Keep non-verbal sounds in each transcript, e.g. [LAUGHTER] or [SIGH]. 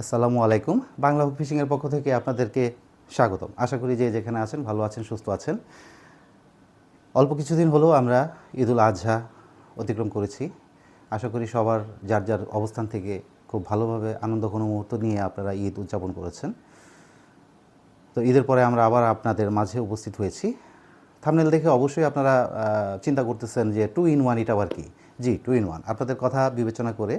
আসসালামু আলাইকুম। বাংলা ফিশিংয়ের পক্ষ থেকে আপনাদেরকে স্বাগতম। আশা করি যে যেখানে আছেন, ভালো আছেন, সুস্থ আছেন। অল্প কিছুদিন হলেও আমরা ঈদুল আজহা অতিক্রম করেছি। আশা করি সবার যার যার অবস্থান থেকে খুব ভালোভাবে আনন্দ কোনো মুহূর্ত নিয়ে আপনারা ঈদ উদযাপন করেছেন। তো ঈদের পরে আমরা আবার আপনাদের মাঝে উপস্থিত হয়েছি। থামনেল দেখে অবশ্যই আপনারা চিন্তা করতেছেন যে টু ইন ওয়ান এটা আবার কি? জি, টু ইন ওয়ান। আপনাদের কথা বিবেচনা করে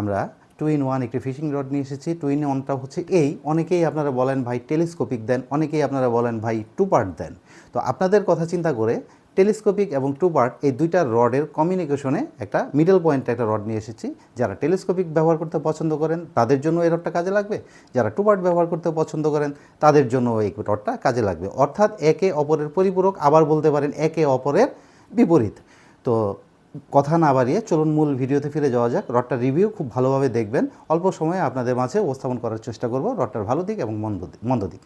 আমরা টু ইন ওয়ান একটি ফিশিং রড নিয়ে এসেছি টু ইন ওয়ানটা হচ্ছে এই। অনেকেই আপনারা বলেন ভাই টেলিস্কোপিক দেন, অনেকেই আপনারা বলেন ভাই টু পার্ট দেন। তো আপনাদের কথা চিন্তা করে টেলিস্কোপিক এবং টু পার্ট এই দুইটা রডের কমিউনিকেশনে একটা মিডল পয়েন্টে একটা রড নিয়ে এসেছি। যারা টেলিস্কোপিক ব্যবহার করতে পছন্দ করেন, তাদের জন্য এই রডটা কাজে লাগবে। যারা টু পার্ট ব্যবহার করতে পছন্দ করেন, তাদের জন্য এই রডটা কাজে লাগবে। অর্থাৎ একে অপরের পরিপূরক, আবার বলতে পারেন একে অপরের বিপরীত। তো কথা না বাড়িয়ে চলুন মূল ভিডিওতে ফিরে যাওয়া যাক। রডটার রিভিউ খুব ভালোভাবে দেখবেন। অল্প সময়ে আপনাদের মাঝে উপস্থাপন করার চেষ্টা করব রডটার ভালো দিক এবং মন্দ দিক মন্দ দিক।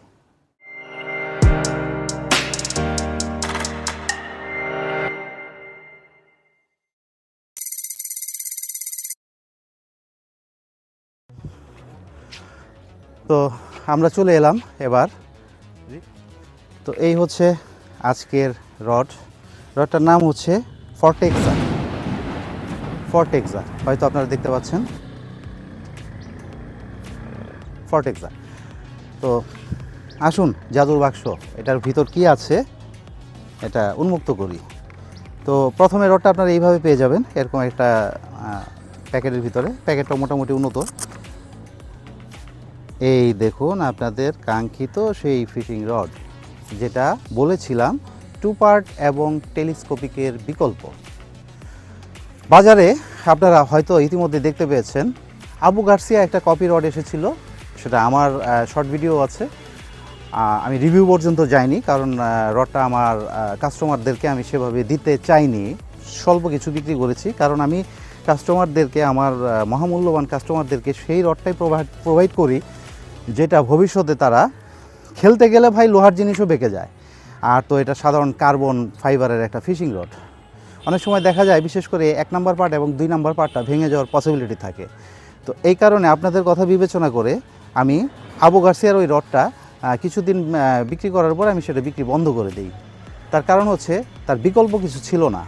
তো আমরা চলে এলাম এবার। তো এই হচ্ছে আজকের রড রডটার নাম হচ্ছে ফর্টেক্সা ফর্টেক্সা হয়তো আপনারা দেখতে পাচ্ছেন। ফর্টেক্সা তো আসুন, জাদুর বাক্স, এটার ভিতর কি আছে, এটা উন্মুক্ত করি। তো প্রথমে রডটা আপনারা এইভাবে পেয়ে যাবেন, এরকম একটা প্যাকেটের ভিতরে। প্যাকেটটা মোটামুটি উন্নত। এই দেখুন, আপনাদের কাঙ্ক্ষিত সেই ফিশিং রড, যেটা বলেছিলাম, টু পার্ট এবং টেলিস্কোপিকের বিকল্প। বাজারে আপনারা হয়তো ইতিমধ্যে দেখতে পেয়েছেন, আবু গার্সিয়া একটা কপি রড এসেছিল, সেটা আমার শর্ট ভিডিও আছে। আমি রিভিউ পর্যন্ত যাইনি, কারণ রডটা আমার কাস্টমারদেরকে আমি সেভাবে দিতে চাইনি। স্বল্প কিছু বিক্রি করেছি, কারণ আমি কাস্টমারদেরকে আমার মহামূল্যবান কাস্টমারদেরকে সেই রডটাই প্রোভাইড প্রোভাইড করি, যেটা ভবিষ্যতে তারা খেলতে গেলে ভাই লোহার জিনিসও বেঁকে যায়। আর তো এটা সাধারণ কার্বন ফাইবারের একটা ফিশিং রড অনেক সময় দেখা যায়, বিশেষ করে এক নাম্বার পার্ট এবং দুই নাম্বার পার্টটা ভেঙে যাওয়ার পসিবিলিটি থাকে। তো এই কারণে আপনাদের কথা বিবেচনা করে আমি আবু গার্সিয়ার ওই রডটা কিছুদিন বিক্রি করার পর আমি সেটা বিক্রি বন্ধ করে দিই। তার কারণ হচ্ছে, তার বিকল্প কিছু ছিল না।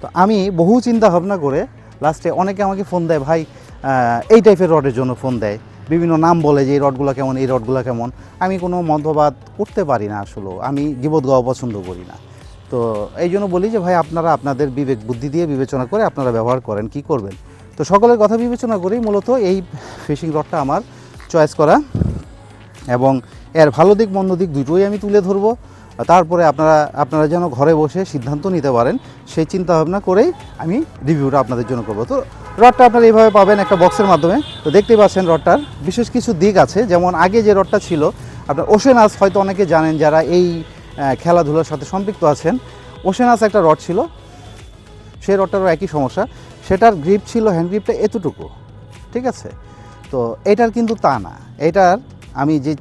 তো আমি বহু চিন্তা ভাবনা করে লাস্টে অনেকে আমাকে ফোন দেয়, ভাই এই টাইপের রডের জন্য ফোন দেয়। বিভিন্ন নাম বলে যে এই রডগুলো কেমন, এই রডগুলো কেমন। আমি কোনো মন্তবাদ করতে পারি না আসলে আমি জীবত গাওয়া পছন্দ করি না। তো এই জন্য বলি যে ভাই, আপনারা আপনাদের বিবেক বুদ্ধি দিয়ে বিবেচনা করে আপনারা ব্যবহার করেন, কি করবেন? তো সকলের কথা বিবেচনা করেই মূলত এই ফিশিং রডটা আমার চয়েস করা। এবং এর ভালো দিক, মন্দ দিক দুটোই আমি তুলে ধরবো। তারপরে আপনারা আপনারা যেন ঘরে বসে সিদ্ধান্ত নিতে পারেন, সেই চিন্তা ভাবনা করেই আমি রিভিউটা আপনাদের জন্য করব। তো রডটা আপনারা এইভাবে পাবেন একটা বক্সের মাধ্যমে। তো দেখতেই পাচ্ছেন রডটার বিশেষ কিছু দিক আছে। যেমন আগে যে রডটা ছিল, আপনার ওশেনাস হয়তো অনেকে জানেন যারা এই খেলাধুলার সাথে সম্পৃক্ত আছেন। ওশেনাস একটা রড ছিল। সেই রডটারও একই সমস্যা। সেটার গ্রিপ ছিল হ্যান্ড গ্রিপটা এতটুকু। ঠিক আছে? তো এটার কিন্তু তা না। এটার আমি যে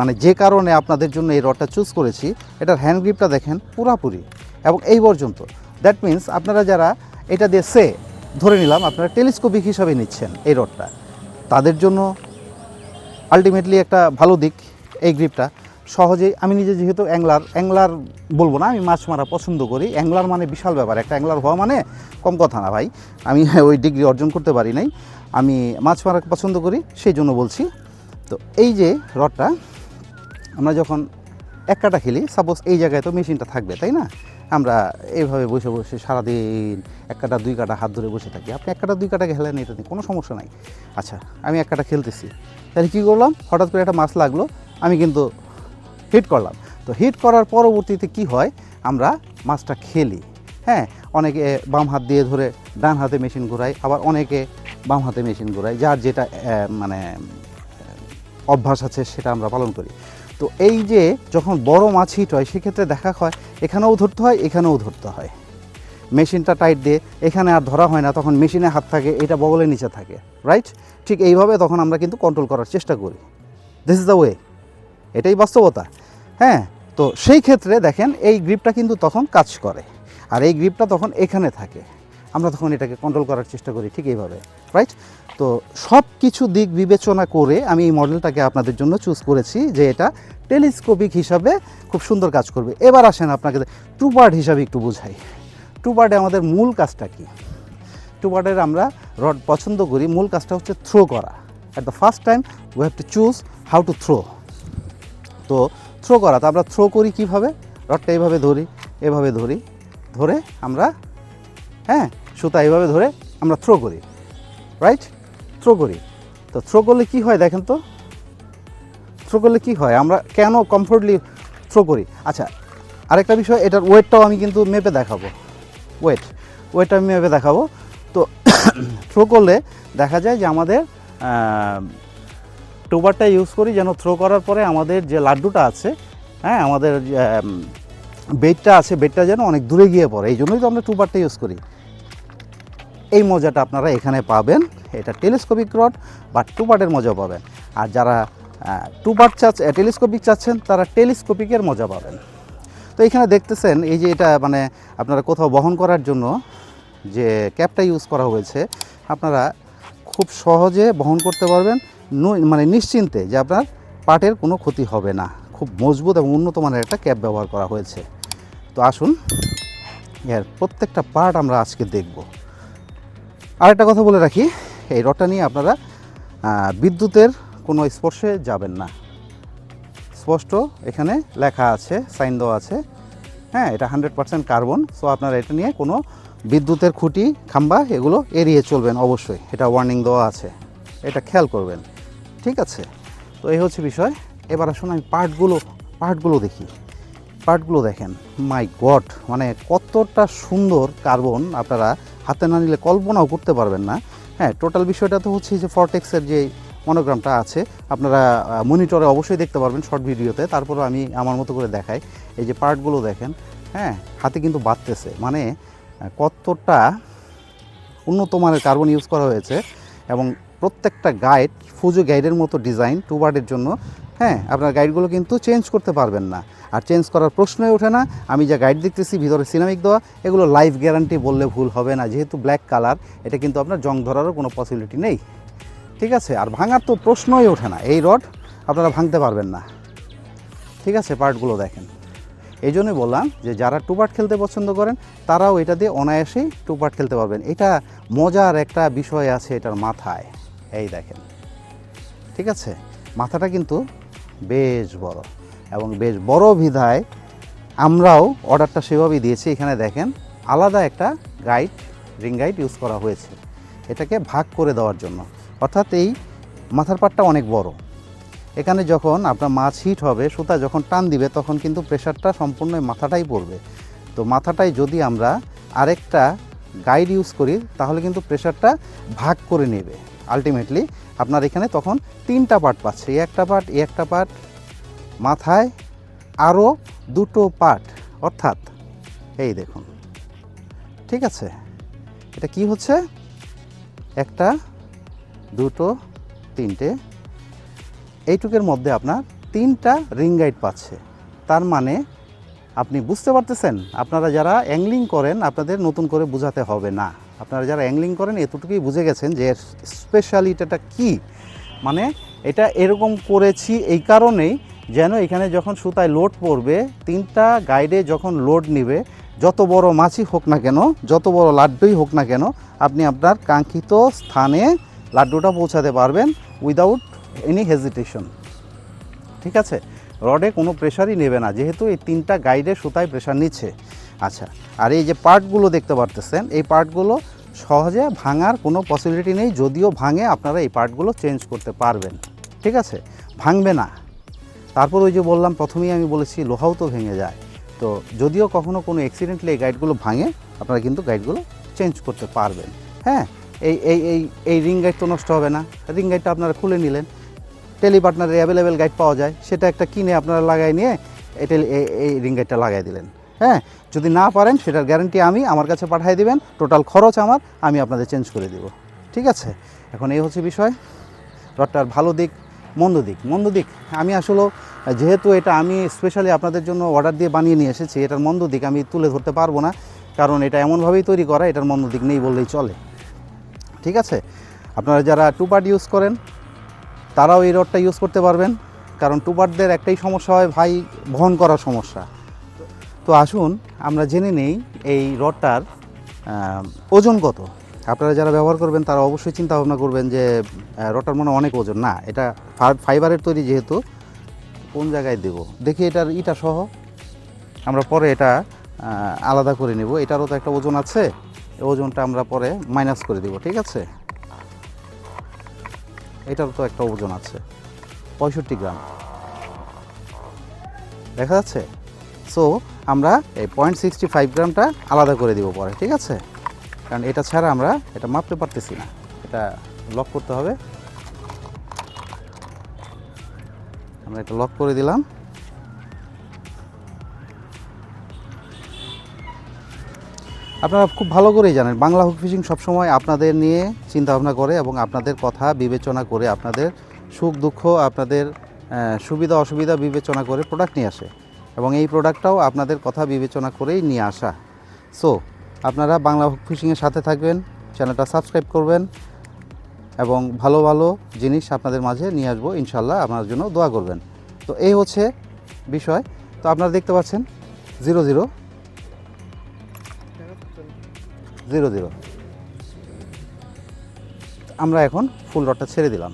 মানে যে কারণে আপনাদের জন্য এই রডটা চুজ করেছি, এটার হ্যান্ড গ্রিপটা দেখেন পুরাপুরি এবং এই পর্যন্ত। দ্যাট মিন্স আপনারা যারা এটা দিয়ে সে ধরে নিলাম আপনারা টেলিস্কোপিক হিসাবে নিচ্ছেন এই রডটা। তাদের জন্য আলটিমেটলি একটা ভালো দিক এই গ্রিপটা সহজেই, আমি নিজে যেহেতু অ্যাংলার অ্যাংলার বলব না, আমি মাছ মারা পছন্দ করি। অ্যাংলার মানে বিশাল ব্যাপার। একটা অ্যাংলার হওয়া মানে কম কথা না ভাই। আমি [LAUGHS] ওই ডিগ্রি অর্জন করতে পারি নাই। আমি মাছ মারা পছন্দ করি, সেই জন্য বলছি। তো এই যে রডটা, আমরা যখন এক কাটা খেলি সাপোজ এই জায়গায় তো মেশিনটা থাকবে, তাই না? আমরা এইভাবে বসে বসে সারাদিন এক কাটা, দুই কাটা হাত ধরে বসে থাকি। আপনি এক কাটা, দুই কাটা খেলেন, এটা নিয়ে কোনো সমস্যা নাই। আচ্ছা আমি এক কাটা খেলতেছি। তাহলে কী করলাম? হঠাৎ করে একটা মাছ লাগল, আমি কিন্তু হিট করলাম। তো হিট করার পরবর্তীতে কি হয়? আমরা মাছটা খেলি। হ্যাঁ অনেকে বাম হাত দিয়ে ধরে ডান হাতে মেশিন ঘোরায়, আবার অনেকে বাম হাতে মেশিন ঘোরায়, যার যেটা মানে অভ্যাস আছে সেটা আমরা পালন করি। তো এই যে যখন বড় মাছ হিট হয়, সেক্ষেত্রে দেখা হয় এখানেও ধরতে হয়, এখানেও ধরতে হয়। মেশিনটা টাইট দিয়ে এখানে আর ধরা হয় না, তখন মেশিনে হাত থাকে, এটা বগলের নিচে থাকে রাইট ঠিক এইভাবে তখন আমরা কিন্তু কন্ট্রোল করার চেষ্টা করি। দিস ইজ দ্য ওয়ে এটাই বাস্তবতা। হ্যাঁ তো সেই ক্ষেত্রে দেখেন, এই গ্রিপটা কিন্তু তখন কাজ করে। আর এই গ্রিপটা তখন এখানে থাকে। আমরা তখন এটাকে কন্ট্রোল করার চেষ্টা করি ঠিক এইভাবে রাইট তো সব কিছু দিক বিবেচনা করে আমি এই মডেলটাকে আপনাদের জন্য চুজ করেছি যে এটা টেলিস্কোপিক হিসাবে খুব সুন্দর কাজ করবে। এবার আসেন আপনাকে টু পার্ট হিসাবে একটু বোঝাই। টু পার্টে আমাদের মূল কাজটা কী? টু পার্টের আমরা রড পছন্দ করি, মূল কাজটা হচ্ছে থ্রো করা। At the first time we have to choose how to throw তো থ্রো করা। তো আমরা থ্রো করি কীভাবে? রডটা এইভাবে ধরি, এভাবে ধরি, ধরে আমরা হ্যাঁ সুতা এইভাবে ধরে আমরা থ্রো করি রাইট থ্রো করি। তো থ্রো করলে কি হয় দেখেন তো? থ্রো করলে কি হয়? আমরা কেন কমফোর্টলি থ্রো করি? আচ্ছা আরেকটা বিষয়, এটার ওয়েটটাও আমি কিন্তু মেপে দেখাবো। ওয়েট ওয়েটটা আমি মেপে দেখাবো। তো [COUGHS] থ্রো করলে দেখা যায় যে আমাদের টোবারটা ইউজ করি যেন থ্রো করার পরে আমাদের যে লাড্ডুটা আছে হ্যাঁ আমাদের বেডটা আছে, বেডটা যেন অনেক দূরে গিয়ে পড়ে। এই জন্যই তো আমরা টুবারটা ইউজ করি। এই মজাটা আপনারা এখানে পাবেন। এটা টেলিস্কোপিক রড বা টুবার্টের মজা পাবেন। আর যারা টুবার্ট চাচ্ছে টেলিস্কোপিক চাচ্ছেন, তারা টেলিস্কোপিকের মজা পাবেন। তো এখানে দেখতেছেন, এই যে এটা মানে আপনারা কোথাও বহন করার জন্য যে ক্যাপটা ইউজ করা হয়েছে, আপনারা খুব সহজে বহন করতে পারবেন। মানে নিশ্চিন্তে যে আপনার পাটের কোনো ক্ষতি হবে না। খুব মজবুত এবং উন্নত মানের একটা ক্যাপ ব্যবহার করা হয়েছে। তো আসুন, এর প্রত্যেকটা পার্ট আমরা আজকে দেখব। আরেকটা কথা বলে রাখি, এই রডটা নিয়ে আপনারা বিদ্যুতের কোনো স্পর্শে যাবেন না। স্পষ্ট এখানে লেখা আছে, সাইন দেওয়া আছে। হ্যাঁ এটা হান্ড্রেড পার্সেন্ট কার্বন। সো আপনারা এটা নিয়ে কোনো বিদ্যুতের খুঁটি, খাম্বা, এগুলো এড়িয়ে চলবেন অবশ্যই। এটা ওয়ার্নিং দেওয়া আছে। এটা খেয়াল করবেন। ঠিক আছে? তো এই হচ্ছে বিষয়। এবার আসুন আমি পার্টগুলো পার্টগুলো দেখি। পার্টগুলো দেখেন। My God! মানে কতটা সুন্দর কার্বন আপনারা হাতে না নিলে কল্পনাও করতে পারবেন না। হ্যাঁ টোটাল বিষয়টা তো হচ্ছে যে ফরটেক্সের যে মনোগ্রামটা আছে, আপনারা মনিটরে অবশ্যই দেখতে পারবেন শর্ট ভিডিওতে। তারপরে আমি আমার মতো করে দেখাই। এই যে পার্টগুলো দেখেন হ্যাঁ হাতে কিন্তু বাড়তেছে। মানে কতটা উন্নত মানের কার্বন ইউজ করা হয়েছে এবং প্রত্যেকটা গাইড ফুজো গাইডের মতো ডিজাইন টু বার্ডের জন্য হ্যাঁ আপনার গাইডগুলো কিন্তু চেঞ্জ করতে পারবেন না। আর চেঞ্জ করার প্রশ্নই ওঠে না, আমি যা গাইড দেখতেছি, ভিতরে সিনামিক দেওয়া, এগুলো লাইফ গ্যারান্টি বললে ভুল হবে না। যেহেতু ব্ল্যাক কালার, এটা কিন্তু আপনার জং ধরারও কোনো পসিবিলিটি নেই। ঠিক আছে? আর ভাঙার তো প্রশ্নই ওঠে না। এই রড আপনারা ভাঙতে পারবেন না। ঠিক আছে? পার্টগুলো দেখেন। এই জন্যই বললাম যে, যারা টু পার্ট খেলতে পছন্দ করেন, তারাও এটা দিয়ে অনায়াসেই টু পার্ট খেলতে পারবেন। এটা মজার একটা বিষয় আছে এটার মাথায়। এই দেখেন। ঠিক আছে? মাথাটা কিন্তু বেশ বড় এবং বেশ বড় বিধায় আমরাও অর্ডারটা সেভাবেই দিয়েছি। এখানে দেখেন আলাদা একটা গাইড রিং গাইড ইউজ করা হয়েছে এটাকে ভাগ করে দেওয়ার জন্য। অর্থাৎ এই মাথার পাটটা অনেক বড়। এখানে যখন আপনার মাছ হিট হবে, সুতা যখন টান দিবে, তখন কিন্তু প্রেশারটা সম্পূর্ণ মাথাটাই পড়বে। তো মাথাটাই যদি আমরা আরেকটা গাইড ইউজ করি, তাহলে কিন্তু প্রেশারটা ভাগ করে নেবে। আলটিমেটলি আপনার এখানে তখন তিনটা পার্ট পাচ্ছে। একটা পার্ট একটা পার্ট মাথায় আরও দুটো পার্ট অর্থাৎ এই দেখুন। ঠিক আছে? এটা কি হচ্ছে? একটা, দুটো, তিনটে। এইটুকের মধ্যে আপনার তিনটা রিং গাইড পাচ্ছে। তার মানে আপনি বুঝতে পারতেছেন, আপনারা যারা অ্যাংলিং করেন, আপনাদের নতুন করে বোঝাতে হবে না। আপনারা যারা অ্যাংলিং করেন, এতটুকুই বুঝে গেছেন যে স্পেশালিটাটা কি। মানে এটা এরকম করেছি এই কারণেই যেন এখানে যখন সুতায় লোড পড়বে, তিনটা গাইডে যখন লোড নেবে, যত বড় মাছই হোক না কেন, যত বড় লাড্ডুই হোক না কেন, আপনি আপনার কাঙ্ক্ষিত স্থানে লাড্ডুটা পৌঁছাতে পারবেন উইদাউট এনি হেজিটেশন ঠিক আছে? রডে কোনো প্রেশারই নেবে না, যেহেতু এই তিনটা গাইডে সুতায় প্রেশার নিচ্ছে। আচ্ছা আর এই যে পার্টগুলো দেখতে পারতেছেন, এই পার্টগুলো সহজে ভাঙার কোনো পসিবিলিটি নেই, যদিও ভাঙে আপনারা এই পার্টগুলো চেঞ্জ করতে পারবেন, ঠিক আছে? ভাঙবে না। তারপর ওই যে বললাম, প্রথমেই আমি বলেছি লোহাও তো ভেঙে যায়। তো যদিও কখনো কোনো অ্যাক্সিডেন্টলি এই গাইডগুলো ভাঙে, আপনারা কিন্তু গাইডগুলো চেঞ্জ করতে পারবেন। হ্যাঁ এই এই এই এই রিং গাইড তো নষ্ট হবে না। রিং গাইডটা আপনারা খুলে নিলেন। টেলি পার্টনারে অ্যাভেলেবেল গাইড পাওয়া যায়। সেটা একটা কিনে আপনারা লাগাই নিয়ে, এই টেলি, এই- এই রিং গাইডটা লাগাই দিলেন। হ্যাঁ যদি না পারেন সেটার গ্যারান্টি আমি আমার কাছে পাঠিয়ে দিবেন। টোটাল খরচ আমার, আমি আপনাদের চেঞ্জ করে দিব। ঠিক আছে? এখন এই হচ্ছে বিষয়। রডটার ভালো দিক, মন্দ দিক। মন্দ দিক, আমি আসলে, যেহেতু এটা আমি স্পেশালি আপনাদের জন্য অর্ডার দিয়ে বানিয়ে নিয়ে এসেছি, এটার মন্দ দিক আমি তুলে ধরতে পারব না। কারণ এটা এমনভাবেই তৈরি করা, এটার মন্দ দিক নেই বললেই চলে। ঠিক আছে? আপনারা যারা টু পার্ট ইউজ করেন, তারাও এই রডটা ইউজ করতে পারবেন। কারণ টু পার্টদের একটাই সমস্যা হয়, ভাই বহন করার সমস্যা। তো আসুন, আমরা জেনে নেই এই রডটার ওজন কত। আপনারা যারা ব্যবহার করবেন, তারা অবশ্যই চিন্তা ভাবনা করবেন যে রডটার মনে অনেক ওজন। না, এটা ফাইবারের তৈরি যেহেতু, কোন জায়গায় দেব? দেখি এটার ইটা সহ। আমরা পরে এটা আলাদা করে নেব। এটারও তো একটা ওজন আছে। ওজনটা আমরা পরে মাইনাস করে দেব, ঠিক আছে? এটারও তো একটা ওজন আছে, পঁয়ষট্টি গ্রাম। দেখা যাচ্ছে? সো আমরা এই পয়েন্ট সিক্সটি ফাইভ গ্রামটা আলাদা করে দিব পরে, ঠিক আছে? কারণ এটা ছাড়া আমরা এটা মাপতে পারতেছি না। এটা লক করতে হবে। আমরা এটা লক করে দিলাম। আপনারা খুব ভালো করেই জানেন, বাংলা হুক ফিশিং সবসময় আপনাদের নিয়ে চিন্তা ভাবনা করে এবং আপনাদের কথা বিবেচনা করে আপনাদের সুখ দুঃখ আপনাদের সুবিধা অসুবিধা বিবেচনা করে প্রোডাক্ট নিয়ে আসে। এবং এই প্রোডাক্টটাও আপনাদের কথা বিবেচনা করেই নিয়ে আসা। সো আপনারা বাংলা ফিশিংয়ের সাথে থাকবেন চ্যানেলটা সাবস্ক্রাইব করবেন, এবং ভালো ভালো জিনিস আপনাদের মাঝে নিয়ে আসব ইনশাল্লাহ আপনার জন্য দোয়া করবেন। তো এই হচ্ছে বিষয়। তো আপনারা দেখতে পাচ্ছেন জিরো জিরো জিরো জিরো আমরা এখন ফুল রডটা ছেড়ে দিলাম।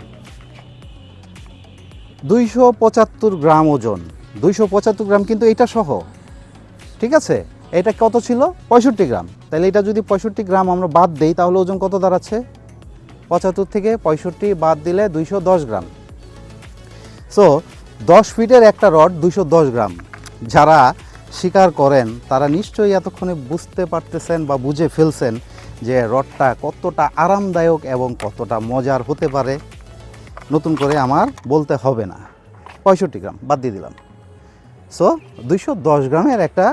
দুইশো পঁচাত্তর গ্রাম ওজন। দুইশো পঁচাত্তর গ্রাম কিন্তু এটা সহ। ঠিক আছে? এটা কত ছিল? পঁয়ষট্টি গ্রাম। তাহলে এটা যদি পঁয়ষট্টি গ্রাম আমরা বাদ দেই, তাহলে ওজন কত দাঁড়াচ্ছে? পঁচাত্তর থেকে পঁয়ষট্টি বাদ দিলে দুইশো দশ গ্রাম। সো দশ ফিটের একটা রড দুইশো দশ গ্রাম। যারা শিকার করেন, তারা নিশ্চয়ই এতক্ষণে বুঝতে পারতেছেন বা বুঝে ফেলছেন যে রডটা কতটা আরামদায়ক এবং কতটা মজার হতে পারে। নতুন করে আমার বলতে হবে না। পঁয়ষট্টি গ্রাম, বাদ দিয়ে দিলাম। সো দুইশো দশ গ্রামের একটা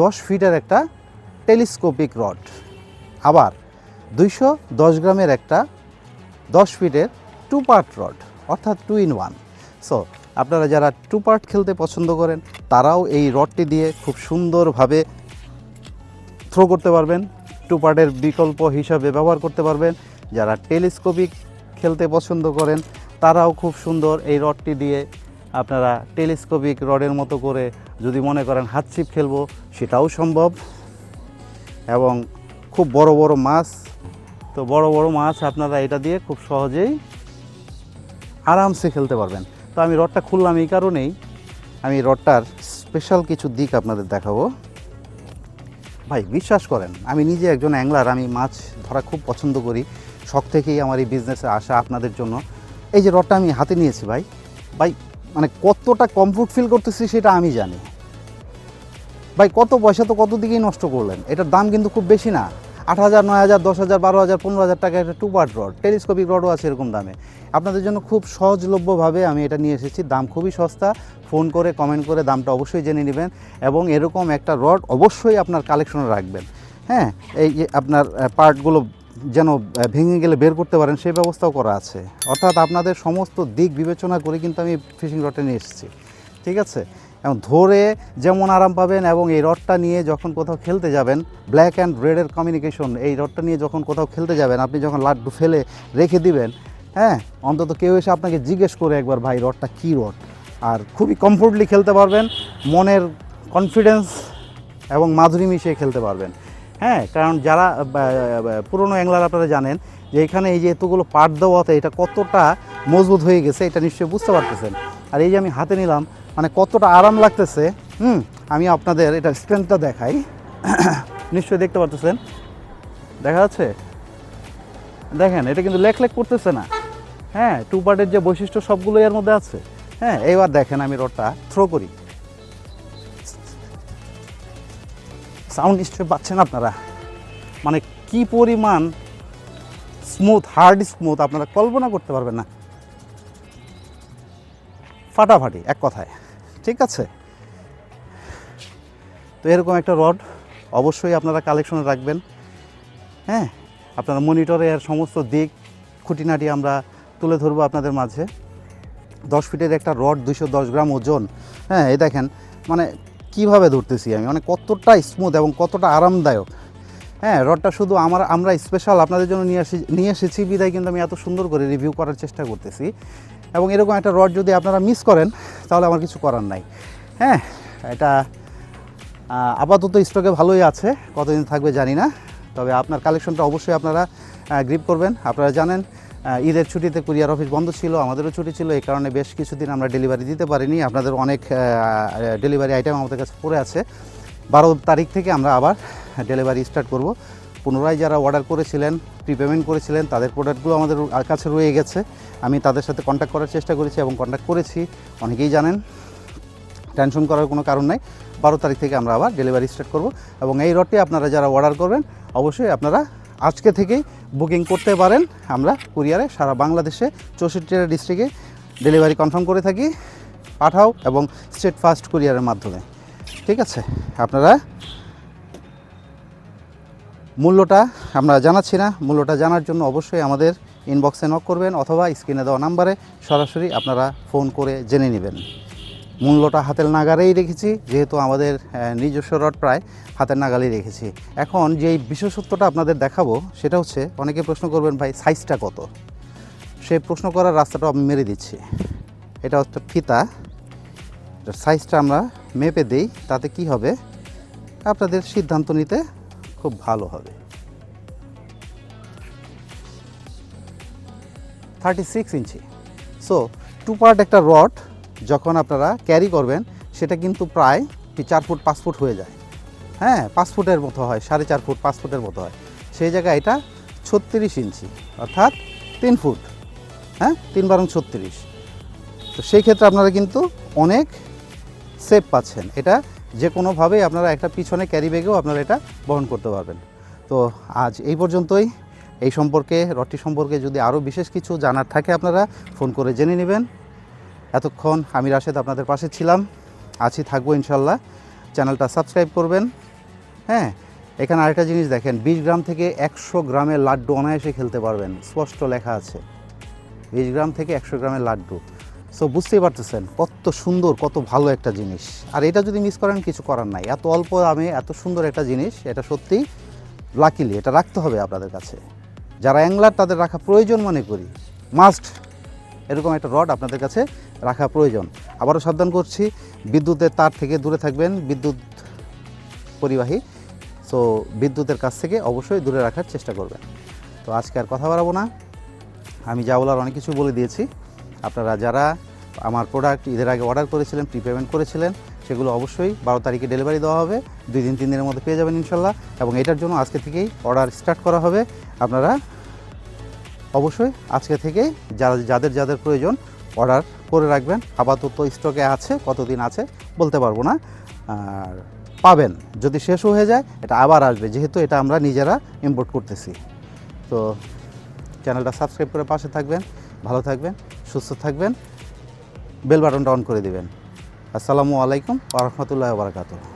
দশ ফিটের একটা টেলিস্কোপিক রড। আবার দুইশো দশ গ্রামের একটা দশ ফিটের টু পার্ট রড, অর্থাৎ টু ইন ওয়ান সো আপনারা যারা টু পার্ট খেলতে পছন্দ করেন, তারাও এই রডটি দিয়ে খুব সুন্দরভাবে থ্রো করতে পারবেন টু পার্টের বিকল্প হিসাবে ব্যবহার করতে পারবেন। যারা টেলিস্কোপিক খেলতে পছন্দ করেন, তারাও খুব সুন্দর এই রডটি দিয়ে আপনারা টেলিস্কোপিক রডের মতো করে যদি মনে করেন হাত ছিপ খেলব, সেটাও সম্ভব। এবং খুব বড় বড় মাছ, তো বড় বড় মাছ আপনারা এটা দিয়ে খুব সহজেই আরামসে খেলতে পারবেন। তো আমি রডটা খুললাম এই কারণেই আমি রডটার স্পেশাল কিছু দিক আপনাদের দেখাবো। ভাই, বিশ্বাস করেন, আমি নিজে একজন অ্যাংলার আমি মাছ ধরা খুব পছন্দ করি। শখ থেকেই আমার এই বিজনেসে আসা আপনাদের জন্য। এই যে রডটা আমি হাতে নিয়েছি ভাই ভাই মানে কতটা কমফোর্ট ফিল করতেছি সেটা আমি জানি। ভাই, কত পয়সা তো কত দিকেই নষ্ট করলেন? এটার দাম কিন্তু খুব বেশি না। আট হাজার, নয় হাজার, দশ হাজার, বারো হাজার, পনেরো হাজার টাকা একটা টু পার্ট রড টেলিস্কোপিক রডও আছে এরকম দামে। আপনাদের জন্য খুব সহজলভ্যভাবে আমি এটা নিয়ে এসেছি। দাম খুবই সস্তা। ফোন করে কমেন্ট করে দামটা অবশ্যই জেনে নেবেন এবং এরকম একটা রড অবশ্যই আপনার কালেকশনে রাখবেন। হ্যাঁ এই আপনার পার্টগুলো যেন ভেঙে গেলে বের করতে পারেন, সেই ব্যবস্থাও করা আছে। অর্থাৎ আপনাদের সমস্ত দিক বিবেচনা করে কিন্তু আমি ফিশিং রডটা নিয়ে এসেছি। ঠিক আছে? এবং ধরে যেমন আরাম পাবেন এবং এই রডটা নিয়ে যখন কোথাও খেলতে যাবেন ব্ল্যাক অ্যান্ড রেডের কমিউনিকেশন এই রডটা নিয়ে যখন কোথাও খেলতে যাবেন, আপনি যখন লাড্ডু ফেলে রেখে দিবেন হ্যাঁ? অন্তত কেউ এসে আপনাকে জিজ্ঞেস করে একবার, ভাই রডটা কী রড আর খুবই কমফোর্টলি খেলতে পারবেন, মনের কনফিডেন্স এবং মাধুরী মিশিয়ে খেলতে পারবেন। হ্যাঁ কারণ যারা পুরনো অ্যাংলার আপনারা জানেন যে এখানে এই যে এতগুলো পাট দেওয়াতে এটা কতটা মজবুত হয়ে গেছে এটা নিশ্চয়ই বুঝতে পারতেছেন। আর এই যে আমি হাতে নিলাম মানে কতটা আরাম লাগতেছে, হুম, আমি আপনাদের এটা স্ট্রেংথটা দেখাই। নিশ্চয়ই দেখতে পারতেছেন? দেখা যাচ্ছে? দেখেন, এটা কিন্তু লেখ লেখ করতেছে না। হ্যাঁ টু পার্টের যে বৈশিষ্ট্য সবগুলো এর মধ্যে আছে। হ্যাঁ এইবার দেখেন আমি রডটা থ্রো করি। সাউন্ড নিশ্চয়ই পাচ্ছেন আপনারা? মানে কি পরিমাণ স্মুথ হার্ড স্মুথ আপনারা কল্পনা করতে পারবেন না। ফাটাফাটি, এক কথায়। ঠিক আছে? তো এরকম একটা রড অবশ্যই আপনারা কালেকশনে রাখবেন। হ্যাঁ? আপনারা মনিটরে এর সমস্ত দিক, খুঁটিনাটি আমরা তুলে ধরবো আপনাদের মাঝে। দশ ফিটের একটা রড দুইশো দশ গ্রাম ওজন। হ্যাঁ এই দেখেন মানে কীভাবে ধরতেছি আমি? মানে কতটা স্মুথ এবং কতটা আরামদায়ক? হ্যাঁ রডটা শুধু আমার, আমরা স্পেশাল আপনাদের জন্য নিয়ে আসি, নিয়ে এসেছি। বিদায় কিন্তু আমি এত সুন্দর করে রিভিউ করার চেষ্টা করতেছি। এবং এরকম একটা রড যদি আপনারা মিস করেন, তাহলে আমার কিছু করার নাই। হ্যাঁ এটা আপাতত স্টকে ভালোই আছে। কতদিন থাকবে জানি না। তবে আপনার কালেকশনটা অবশ্যই আপনারা গ্রিপ করবেন। আপনারা জানেন ঈদের ছুটিতে কুরিয়ার অফিস বন্ধ ছিল, আমাদেরও ছুটি ছিল, এই কারণে বেশ কিছুদিন আমরা ডেলিভারি দিতে পারিনি। আপনাদের অনেক ডেলিভারি আইটেম আমাদের কাছে পড়ে আছে। বারো তারিখ থেকে আমরা আবার ডেলিভারি স্টার্ট করব। পুনরায় যারা অর্ডার করেছিলেন প্রিপেমেন্ট করেছিলেন, তাদের প্রোডাক্টগুলো আমাদের কাছে রয়ে গেছে। আমি তাদের সাথে কন্ট্যাক্ট করার চেষ্টা করেছি এবং কন্ট্যাক্ট করেছি। অনেকেই জানেন টেনশন করার কোনো কারণ নাই। বারো তারিখ থেকে আমরা আবার ডেলিভারি স্টার্ট করব। এবং এই রটে আপনারা যারা অর্ডার করবেন, অবশ্যই আপনারা আজকে থেকেই বুকিং করতে পারেন। আমরা কুরিয়ারে সারা বাংলাদেশে চৌষট্টিটা ডিস্ট্রিক্টে ডেলিভারি কনফার্ম করে থাকি। পাঠাও এবং স্টেট ফাস্ট কুরিয়ারের মাধ্যমে। ঠিক আছে? আপনারা মূল্যটা আমরা জানাচ্ছি না। মূল্যটা জানার জন্য অবশ্যই আমাদের ইনবক্সে নক করবেন অথবা স্ক্রিনে দেওয়া নাম্বারে সরাসরি আপনারা ফোন করে জেনে নেবেন। মূল্যটা হাতের নাগালেই রেখেছি, যেহেতু আমাদের নিজস্ব রড প্রায় হাতের নাগালেই রেখেছি। এখন যেই বিশেষত্বটা আপনাদের দেখাবো, সেটা হচ্ছে অনেকে প্রশ্ন করবেন, ভাই সাইজটা কত? সেই প্রশ্ন করার রাস্তাটা আমি মেরে দিচ্ছি। এটা হচ্ছে ফিতা। সাইজটা আমরা মেপে দেই, তাতে কি হবে? আপনাদের সিদ্ধান্ত নিতে খুব ভালো হবে। Thirty six inch. So two part একটা রড যখন আপনারা ক্যারি করবেন, সেটা কিন্তু প্রায় চার ফুট, পাঁচ ফুট হয়ে যায়। হ্যাঁ পাঁচ ফুটের মতো হয়, সাড়ে চার ফুট, পাঁচ ফুটের মতো হয়। সেই জায়গায় এটা ছত্রিশ ইঞ্চি, অর্থাৎ তিন ফুট। হ্যাঁ তিন বারং ছত্রিশ। তো সেই ক্ষেত্রে আপনারা কিন্তু অনেক সেফ পাচ্ছেন। এটা যে কোনোভাবেই আপনারা একটা পিছনে ক্যারি ব্যাগেও আপনারা এটা বহন করতে পারবেন। তো আজ এই পর্যন্তই। এই সম্পর্কে, রডটি সম্পর্কে যদি আরও বিশেষ কিছু জানার থাকে আপনারা, ফোন করে জেনে নেবেন। এতক্ষণ আমি রাশেদ আপনাদের পাশে ছিলাম। আছি থাকব ইনশাল্লাহ চ্যানেলটা সাবস্ক্রাইব করবেন। হ্যাঁ এখানে আরেকটা জিনিস দেখেন, বিশ গ্রাম থেকে একশো গ্রামের লাড্ডু অনায়াসে খেলতে পারবেন। স্পষ্ট লেখা আছে। বিশ গ্রাম থেকে একশো গ্রামের লাড্ডু। সো বুঝতেই পারতেছেন, কত সুন্দর, কত ভালো একটা জিনিস। আর এটা যদি মিস করেন, কিছু করার নাই। এত অল্প দামে, এত সুন্দর একটা জিনিস, এটা সত্যিই লাকিলি এটা রাখতে হবে আপনাদের কাছে। যারা অ্যাংলার তাদের রাখা প্রয়োজন মনে করি। মাস্ট এরকম একটা রড আপনাদের কাছে রাখা প্রয়োজন। আবারও সাবধান করছি, বিদ্যুতের তার থেকে দূরে থাকবেন, বিদ্যুৎ পরিবাহী। সো বিদ্যুতের কাছ থেকে অবশ্যই দূরে রাখার চেষ্টা করবেন। তো আজকে আর কথা বাড়াবো না। আমি যা বলার অনেক কিছু বলে দিয়েছি। আপনারা যারা আমার প্রোডাক্ট ঈদের আগে অর্ডার করেছিলেন প্রি পেমেন্ট করেছিলেন, সেগুলো অবশ্যই বারো তারিখে ডেলিভারি দেওয়া হবে। দুই দিন, তিন দিনের মধ্যে পেয়ে যাবেন ইনশাল্লাহ। এবং এটার জন্য আজকে থেকেই অর্ডার স্টার্ট করা হবে। আপনারা অবশ্যই আজকে থেকেই যারা যাদের যাদের প্রয়োজন অর্ডার করে রাখবেন, আপাতত স্টকে আছে, কতদিন আছে বলতে পারব না। আর পাবেন, যদি শেষও হয়ে যায়, এটা আবার আসবে, যেহেতু এটা আমরা নিজেরা ইম্পোর্ট করতেছি। তো চ্যানেলটা সাবস্ক্রাইব করে পাশে থাকবেন, ভালো থাকবেন, সুস্থ থাকবেন বেল বাটনটা অন করে দেবেন। আসসালামু আলাইকুম ওরহমতুল্লাহ বারকাতুহ।